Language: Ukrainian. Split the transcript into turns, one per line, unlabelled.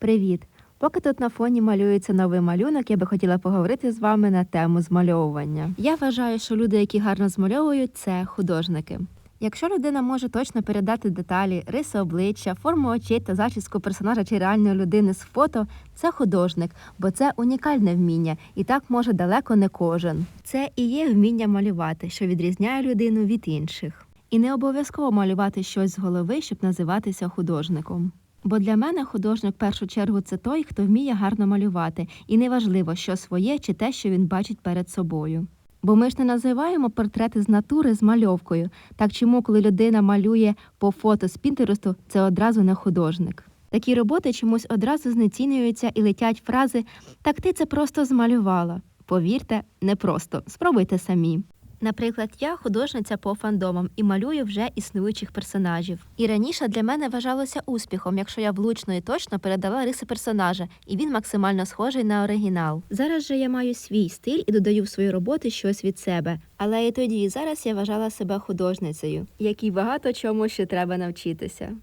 Привіт! Поки тут на фоні малюється новий малюнок, я би хотіла поговорити з вами на тему змальовування. Я вважаю, що люди, які гарно змальовують, це художники. Якщо людина може точно передати деталі, риси обличчя, форму очей та зачіску персонажа чи реальної людини з фото, це художник, бо це унікальне вміння, і так може далеко не кожен. Це і є вміння малювати, що відрізняє людину від інших. І не обов'язково малювати щось з голови, щоб називатися художником. Бо для мене художник в першу чергу це той, хто вміє гарно малювати, і неважливо, що своє чи те, що він бачить перед собою. Бо ми ж не називаємо портрети з натури з мальовкою. Так чому, коли людина малює по фото з Пінтересту, це одразу не художник? Такі роботи чомусь одразу знецінюються і летять фрази Так ти це просто змалювала. Повірте, не просто. Спробуйте самі. Наприклад, я художниця по фандомам і малюю вже існуючих персонажів. І раніше для мене вважалося успіхом, якщо я влучно і точно передала риси персонажа, і він максимально схожий на оригінал. Зараз же я маю свій стиль і додаю в свої роботи щось від себе. Але і тоді, і зараз я вважала себе художницею, якій багато чому ще треба навчитися.